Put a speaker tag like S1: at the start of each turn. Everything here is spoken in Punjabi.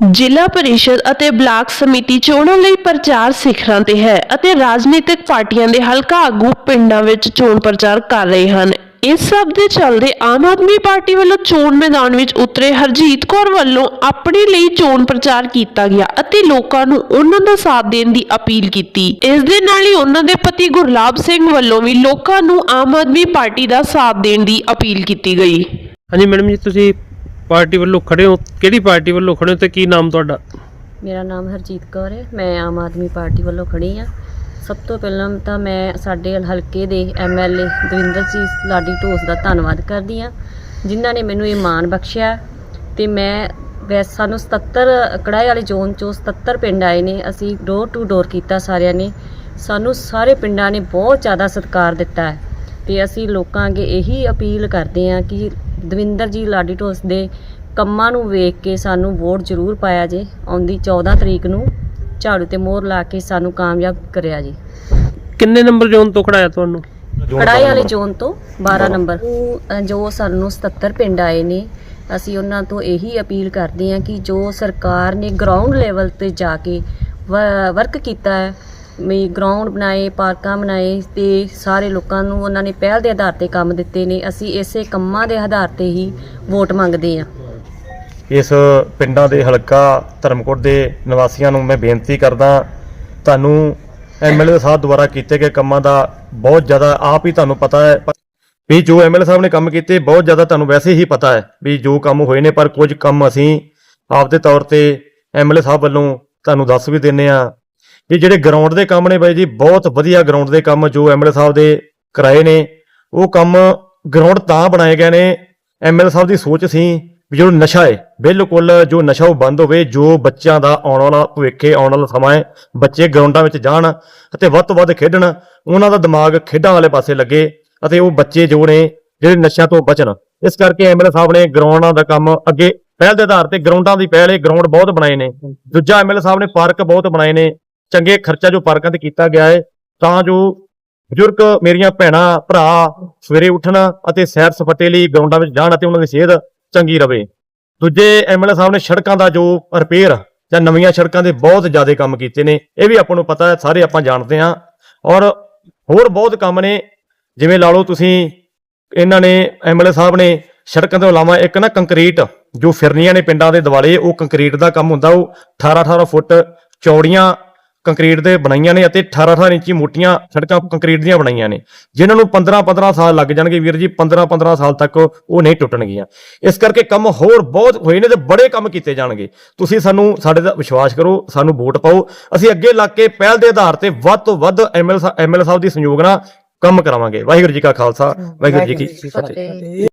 S1: ਜ਼ਿਲ੍ਹਾ ਪਰਿਸ਼ਦ ਅਤੇ ਬਲਾਕ ਸਮਿਤੀ ਚੋਣਾਂ ਲਈ ਪ੍ਰਚਾਰ ਸਿਖਰਾਂ ਤੇ ਹੈ ਅਤੇ ਰਾਜਨੀਤਿਕ ਪਾਰਟੀਆਂ ਦੇ ਹਲਕਾ ਆਗੂ ਪਿੰਡਾਂ ਵਿੱਚ ਚੋਣ ਪ੍ਰਚਾਰ ਕਰ ਰਹੇ ਹਨ। ਇਸ ਸਭ ਦੇ ਚੱਲਦੇ ਆਮ ਆਦਮੀ ਪਾਰਟੀ ਵੱਲੋਂ ਚੋਣ ਮੈਦਾਨ ਵਿੱਚ ਉਤਰੇ ਹਰਜੀਤ ਕੌਰ ਵੱਲੋਂ ਆਪਣੇ ਲਈ ਚੋਣ ਪ੍ਰਚਾਰ ਕੀਤਾ ਗਿਆ ਅਤੇ ਲੋਕਾਂ ਨੂੰ ਉਹਨਾਂ ਦਾ ਸਾਥ ਦੇਣ ਦੀ ਅਪੀਲ ਕੀਤੀ। ਇਸ ਦੇ ਨਾਲ ਹੀ ਉਹਨਾਂ ਦੇ ਪਤੀ ਗੁਰਲਾਬ ਸਿੰਘ ਵੱਲੋਂ ਵੀ ਲੋਕਾਂ ਨੂੰ ਆਮ ਆਦਮੀ ਪਾਰਟੀ ਦਾ ਸਾਥ ਦੇਣ ਦੀ ਅਪੀਲ ਕੀਤੀ ਗਈ।
S2: ਹਾਂਜੀ ਮੈਡਮ ਜੀ, ਤੁਸੀਂ ਪਾਰਟੀ ਵੱਲੋਂ ਖੜੇ ਹੋ? ਕਿਹੜੀ ਪਾਰਟੀ ਵੱਲੋਂ ਖੜੇ ਹੋ ਤੇ ਕੀ ਨਾਮ ਤੁਹਾਡਾ?
S3: ਮੇਰਾ ਨਾਮ ਹਰਜੀਤ ਕੌਰ ਹੈ। ਮੈਂ ਆਮ ਆਦਮੀ ਪਾਰਟੀ ਵੱਲੋਂ ਖੜੀ ਹਾਂ। ਸਭ ਤੋਂ ਪਹਿਲਾਂ ਤਾਂ ਮੈਂ ਸਾਡੇ ਹਲਕੇ ਦੇ ਐਮਐਲਏ ਦਵਿੰਦਰ ਸਿੰਘ ਲਾਡੀ ਢੋਸ ਦਾ ਧੰਨਵਾਦ ਕਰਦੀ ਹਾਂ, ਜਿਨ੍ਹਾਂ ਨੇ ਮੈਨੂੰ ਇਹ ਮਾਣ ਬਖਸ਼ਿਆ। ਤੇ ਮੈਂ ਵੈਸੇ ਸਾਨੂੰ 77 ਕੜਾਈ ਵਾਲੇ ਜ਼ੋਨ ਚੋਂ 77 ਪਿੰਡ ਆਏ ਨੇ। ਅਸੀਂ ਡੋਰ ਟੂ ਡੋਰ ਕੀਤਾ ਸਾਰਿਆਂ ਨੇ। ਸਾਨੂੰ ਸਾਰੇ ਪਿੰਡਾਂ ਨੇ ਬਹੁਤ ਜ਼ਿਆਦਾ ਸਤਿਕਾਰ ਦਿੱਤਾ ਹੈ। ਤੇ ਅਸੀਂ ਲੋਕਾਂ ਅੱਗੇ ਇਹੀ ਅਪੀਲ ਕਰਦੇ ਹਾਂ ਕਿ ਦਵਿੰਦਰ ਜੀ ਲਾਡੀ ਢੋਸ ਦੇ ਕੰਮਾਂ ਨੂੰ ਵੇਖ ਕੇ ਸਾਨੂੰ ਵੋਟ ਜ਼ਰੂਰ ਪਾਇਆ ਜੇ ਆਉਂਦੀ 14 ਤਰੀਕ ਨੂੰ ਝਾੜੂ ਤੇ ਮੋਹਰ ਲਾ ਕੇ ਸਾਨੂੰ ਕਾਮਯਾਬ ਕਰਿਆ ਜੀ।
S2: ਕਿੰਨੇ ਨੰਬਰ ਜ਼ੋਨ ਤੋਂ ਖੜਾਇਆ ਤੁਹਾਨੂੰ?
S3: ਕੜਾਈ ਵਾਲੇ ਜ਼ੋਨ ਤੋਂ 12 ਨੰਬਰ। ਉਹ, ਜੋ ਸਾਨੂੰ 77 ਪਿੰਡ ਆਏ ਨੇ ਅਸੀਂ ਉਹਨਾਂ ਤੋਂ ਇਹੀ ਅਪੀਲ ਕਰਦੇ ਹਾਂ ਕਿ ਜੋ ਸਰਕਾਰ ਨੇ ਗਰਾਊਂਡ ਲੈਵਲ ਤੇ ਜਾ ਕੇ ਵਰਕ ਕੀਤਾ ਹੈ ਵੀ ਗਰਾਊਂਡ ਬਣਾਏ, ਪਾਰਕਾਂ ਬਣਾਏ ਤੇ ਸਾਰੇ ਲੋਕਾਂ ਨੂੰ ਉਹਨਾਂ ਨੇ ਪਹਿਲ ਦੇ ਆਧਾਰ ਤੇ ਕੰਮ ਦਿੱਤੇ ਨੇ। ਅਸੀਂ ਇਸੇ ਕੰਮਾਂ ਦੇ ਆਧਾਰ ਤੇ ਹੀ ਵੋਟ ਮੰਗਦੇ ਹਾਂ।
S4: ਇਸ ਪਿੰਡਾਂ ਦੇ ਹਲਕਾ ਧਰਮਕੋਟ ਦੇ ਨਿਵਾਸੀਆਂ ਨੂੰ ਮੈਂ ਬੇਨਤੀ ਕਰਦਾ ਤੁਹਾਨੂੰ ਐਮਐਲਏ ਸਾਹਿਬ ਦੁਆਰਾ ਕੀਤੇ ਗਏ ਕੰਮਾਂ ਦਾ ਬਹੁਤ ਜ਼ਿਆਦਾ ਆਪ ਹੀ ਤੁਹਾਨੂੰ ਪਤਾ ਹੈ। ਵੀ ਜੋ ਐਮਐਲਏ ਸਾਹਿਬ ਨੇ ਕੰਮ ਕੀਤੇ, ਬਹੁਤ ਜ਼ਿਆਦਾ ਤੁਹਾਨੂੰ ਵੈਸੇ ਹੀ ਪਤਾ ਹੈ ਵੀ ਜੋ ਕੰਮ ਹੋਏ ਨੇ, ਪਰ ਕੁਝ ਕੰਮ ਅਸੀਂ ਆਪਦੇ ਤੌਰ ਤੇ ਐਮਐਲਏ ਸਾਹਿਬ ਵੱਲੋਂ ਤੁਹਾਨੂੰ ਦੱਸ ਵੀ ਦਿੰਨੇ ਆ ਕਿ ਜਿਹੜੇ ਗਰਾਊਂਡ ਦੇ ਕੰਮ ਨੇ ਬਾਈ ਜੀ, ਬਹੁਤ ਵਧੀਆ ਗਰਾਊਂਡ ਦੇ ਕੰਮ ਜੋ ਐਮਐਲਏ ਸਾਹਿਬ ਦੇ ਕਰਾਏ ਨੇ, ਉਹ ਕੰਮ ਗਰਾਊਂਡ ਤਾਂ ਬਣਾਏ ਗਏ ਨੇ ਐਮਐਲਏ ਸਾਹਿਬ ਦੀ ਸੋਚ ਸੀ ਵੀ ਜੋ ਨਸ਼ਾ ਹੈ, ਬਿਲਕੁਲ ਜੋ ਨਸ਼ਾ ਉਹ ਬੰਦ ਹੋਵੇ, ਜੋ ਬੱਚਿਆਂ ਦਾ ਆਉਣ ਵਾਲਾ ਭਵਿੱਖੇ ਆਉਣ ਵਾਲਾ ਸਮਾਂ ਹੈ, ਬੱਚੇ ਗਰਾਊਂਡਾਂ ਵਿੱਚ ਜਾਣ ਅਤੇ ਵੱਧ ਤੋਂ ਵੱਧ ਖੇਡਣ, ਉਹਨਾਂ ਦਾ ਦਿਮਾਗ ਖੇਡਾਂ ਵਾਲੇ ਪਾਸੇ ਲੱਗੇ ਅਤੇ ਉਹ ਬੱਚੇ ਜੋ ਨੇ, ਜਿਹੜੇ ਨਸ਼ਿਆਂ ਤੋਂ ਬਚਣ। ਇਸ ਕਰਕੇ ਐਮਐਲਏ ਸਾਹਿਬ ਨੇ ਗਰਾਊਂਡਾਂ ਦਾ ਕੰਮ ਅੱਗੇ ਪਹਿਲ ਦੇ ਆਧਾਰ ਤੇ ਗਰਾਊਂਡਾਂ ਦੀ ਪਹਿਲ ਇਹ ਗਰਾਊਂਡ ਬਹੁਤ ਬਣਾਏ ਨੇ। ਦੂਜਾ ਐਮਐਲਏ ਸਾਹਿਬ ਨੇ ਪਾਰਕ ਬਹੁਤ ਬਣਾਏ ਨੇ। ਚੰਗੇ ਖਰਚਾ ਜੋ ਪਾਰਕਾਂ ਤੇ ਕੀਤਾ ਗਿਆ ਹੈ ਤਾਂ ਜੋ ਬਜ਼ੁਰਗ ਮੇਰੀਆਂ ਭੈਣਾਂ, ਭਰਾ ਸਵੇਰੇ ਉੱਠਣ ਅਤੇ ਸੈਰ ਸਪਾਟੇ ਲਈ ਗਰਾਊਂਡਾਂ ਵਿੱਚ ਜਾਣ ਅਤੇ ਉਹਨਾਂ ਦੀ ਸਿਹਤ ਚੰਗੀ ਰਵੇ। ਦੂਜੇ ਐਮਐਲਏ ਸਾਹਿਬ ਨੇ ਸੜਕਾਂ ਦਾ ਜੋ ਰਿਪੇਅਰ ਜਾਂ ਨਵੀਆਂ ਸੜਕਾਂ ਦੇ ਬਹੁਤ ਜ਼ਿਆਦਾ ਕੰਮ ਕੀਤੇ ਨੇ, ਇਹ ਵੀ ਆਪਾਂ ਨੂੰ ਪਤਾ ਹੈ, ਸਾਰੇ ਆਪਾਂ ਜਾਣਦੇ ਹਾਂ। ਔਰ ਹੋਰ ਬਹੁਤ ਕੰਮ ਨੇ, ਜਿਵੇਂ ਲਾ ਲਓ ਤੁਸੀਂ, ਇਹਨਾਂ ਨੇ ਐਮਐਲਏ ਸਾਹਿਬ ਨੇ ਸੜਕਾਂ ਤੋਂ ਇਲਾਵਾ ਇੱਕ ਨਾ ਕੰਕਰੀਟ, ਜੋ ਫਿਰਨੀਆਂ ਨੇ ਪਿੰਡਾਂ ਦੇ ਦਿਵਾਲੇ, ਉਹ ਕੰਕਰੀਟ ਦਾ ਕੰਮ ਹੁੰਦਾ, ਉਹ 18 18 ਫੁੱਟ ਚੌੜੀਆਂ ਕੰਕਰੀਟ ਦੇ ਬਣਾਈਆਂ ਨੇ ਅਤੇ 18 18 ਇੰਚੀ ਮੋਟੀਆਂ ਸੜਕਾਂ ਕੰਕਰੀਟ ਦੀਆਂ ਬਣਾਈਆਂ ਨੇ। ਜਿਨ੍ਹਾਂ ਨੂੰ 15 15 ਸਾਲ ਲੱਗ ਜਾਣਗੇ ਵੀਰ ਜੀ 15 15 ਸਾਲ ਤੱਕ ਉਹ ਨਹੀਂ ਟੁੱਟਣਗੀਆਂ। ਇਸ ਕਰਕੇ ਕੰਮ ਹੋਰ ਬਹੁਤ ਹੋਏ ਨੇ ਤੇ ਬੜੇ ਕੰਮ ਕੀਤੇ ਜਾਣਗੇ। ਤੁਸੀਂ ਸਾਨੂੰ ਸਾਡੇ ਦਾ ਵਿਸ਼ਵਾਸ ਕਰੋ ਸਾਨੂੰ ਵੋਟ ਪਾਓ। ਅਸੀਂ ਅੱਗੇ ਲੱਗ ਕੇ ਪਹਿਲ ਦੇ ਆਧਾਰ ਤੇ ਵੱਧ ਤੋਂ ਵੱਧ ਐਮਐਲ ਐਮਐਲ ਸਾਹਿਬ ਦੀ ਸੰਯੋਗ ਨਾਲ ਕੰਮ ਕਰਾਵਾਂਗੇ। ਵਾਹਿਗੁਰੂ ਜੀ ਕਾ ਖਾਲਸਾ ਵਾਹਿਗੁਰੂ ਜੀ ਕੀ ਫਤਿਹ।